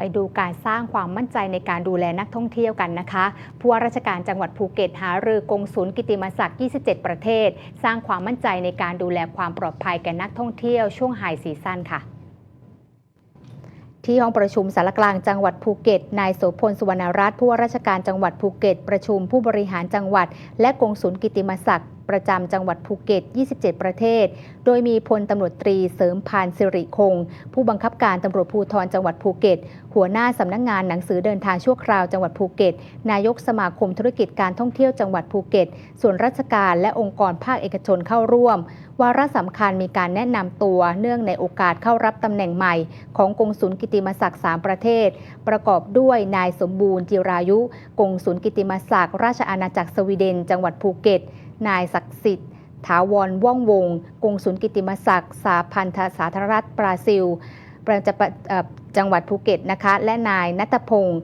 ไปดูการสร้างความมั่นใจในการดูแลนักท่องเที่ยวกันนะคะ ผู้ว่าราชการจังหวัดภูเก็ตหารือกงศูนย์กิติมศักดิ์ 27 ประเทศ สร้างความมั่นใจในการดูแลความปลอดภัยแก่นักท่องเที่ยวช่วงไฮซีซั่นค่ะที่ห้องประชุมสารกลางจังหวัดภูเก็ต นายโสพลสุวรรณรัตน์ผู้ว่าราชการจังหวัดภูเก็ต ประชุมผู้บริหารจังหวัด และกงศูนย์กิติมศักดิ์ ประจำจังหวัดภูเก็ต 27 ประเทศ โดยมีพลตำรวจตรีเสริมพานสิริคง ผู้บังคับการตำรวจภูธรจังหวัดภูเก็ต หัวหน้าสำนักงงานหนังสือเดินทางชั่วคราวจังหวัดภูเก็ต นายกสมาคมธุรกิจการท่องเที่ยวจังหวัดภูเก็ต ส่วนราชการและองค์กรภาคเอกชนเข้าร่วม วาระสำคัญมีการแนะนำตัวเนื่องในโอกาสเข้ารับตำแหน่งใหม่ ของกงศูนย์กิติมศักดิ์3ประเทศ ประกอบด้วยนายสมบูรณ์จิรายุ กงศูนย์กิติมศักดิ์ราชอาณาจักรสวีเดน จังหวัดภูเก็ต นายศักดิ์สิทธิ์ถาวรว่องวงกงศูนย์กิติมศักดิ์สาพันธสาธารณรัฐบราซิล ประจำเอ่อจังหวัดภูเก็ตนะคะ และนายนัทพงศ์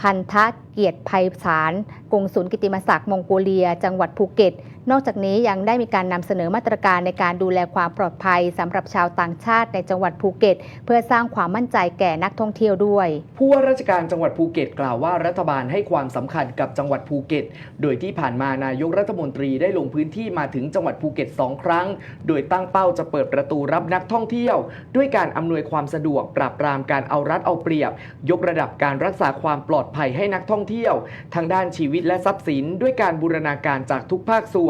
พันธะเกียรติภัยสารกงศูนย์กิติมศักดิ์มองโกเลีย จังหวัดภูเก็ตนอกจากนี้ยังได้มีการนำเสนอมาตรการในการดูแลความปลอดภัยสำหรับชาวต่างชาติในจังหวัดภูเก็ต เพื่อสร้างความมั่นใจแก่นักท่องเที่ยวด้วย ผู้ว่าราชการจังหวัดภูเก็ตกล่าวว่ารัฐบาลให้ความสำคัญกับจังหวัดภูเก็ต โดยที่ผ่านมานายกรัฐมนตรีได้ลงพื้นที่มาถึงจังหวัดภูเก็ตสองครั้ง โดยตั้งเป้าจะเปิดประตูรับนักท่องเที่ยว ด้วยการอำนวยความสะดวกปราบปรามการเอารัดเอาเปรียบ ยกระดับการรักษาความปลอดภัยให้นักท่องเที่ยว ทางด้านชีวิตและทรัพย์สิน ด้วยการบูรณาการจากทุกภาคส่วน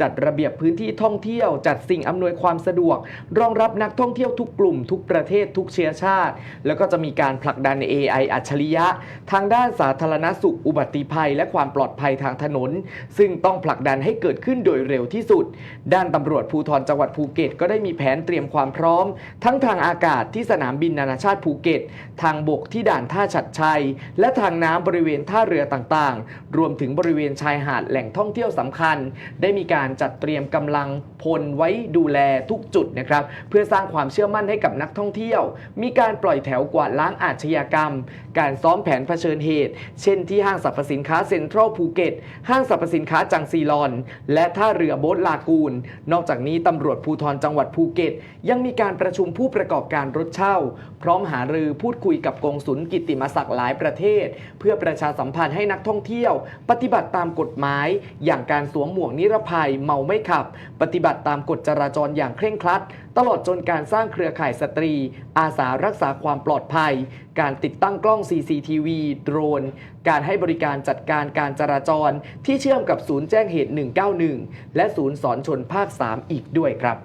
จัดระเบียบพื้นที่ท่องเที่ยว จัดสิ่งอำนวยความสะดวก รองรับนักท่องเที่ยวทุกกลุ่ม ทุกประเทศทุกเชื้อชาติ แล้วก็จะมีการผลักดัน AI อัจฉริยะ ทางด้านสาธารณสุขอุบัติภัย และความปลอดภัยทางถนน ซึ่งต้องผลักดันให้เกิดขึ้นโดยเร็วที่สุด ด้านตำรวจภูธรจังหวัดภูเก็ต ก็ได้มีแผนเตรียมความพร้อม ทั้งทางอากาศที่สนามบินนานาชาติภูเก็ต ทางบกที่ด่านท่าฉัดชัย และทางน้ำบริเวณท่าเรือต่างๆ รวมถึงบริเวณชายหาดแหล่งท่องเที่ยวสำคัญได้มีการจัดเตรียมกำลังพลไว้ดูแลทุกจุดนะครับเพื่อสร้างความเชื่อมั่นให้กับนักท่องเที่ยว มีการปล่อยแถวกวาดล้างอาชญากรรม การซ้อมแผนเผชิญเหตุ เช่นที่ห้างสรรพสินค้าเซ็นทรัลภูเก็ต ห้างสรรพสินค้าจังซีลอน และท่าเรือโบ๊ทลากูน นอกจากนี้ตำรวจภูธรจังหวัดภูเก็ต ยังมีการประชุมผู้ประกอบการรถเช่า พร้อมหารือพูดคุยกับกองสุลกิตติมศักดิ์หลายประเทศ เพื่อประชาสัมพันธ์ให้นักท่องเที่ยว ปฏิบัติตามกฎหมาย อย่างการสวมหมวกนิรภัยเมาไม่ขับ ปฏิบัติตามกฎจราจรอย่างเคร่งครัด ตลอดจนการสร้างเครือข่ายสตรี อาสารักษาความปลอดภัย การติดตั้งกล้อง CCTV โดรน การให้บริการจัดการการจราจรที่เชื่อมกับศูนย์แจ้งเหตุ 191 และศูนย์สอนชนภาค 3 อีกด้วยครับ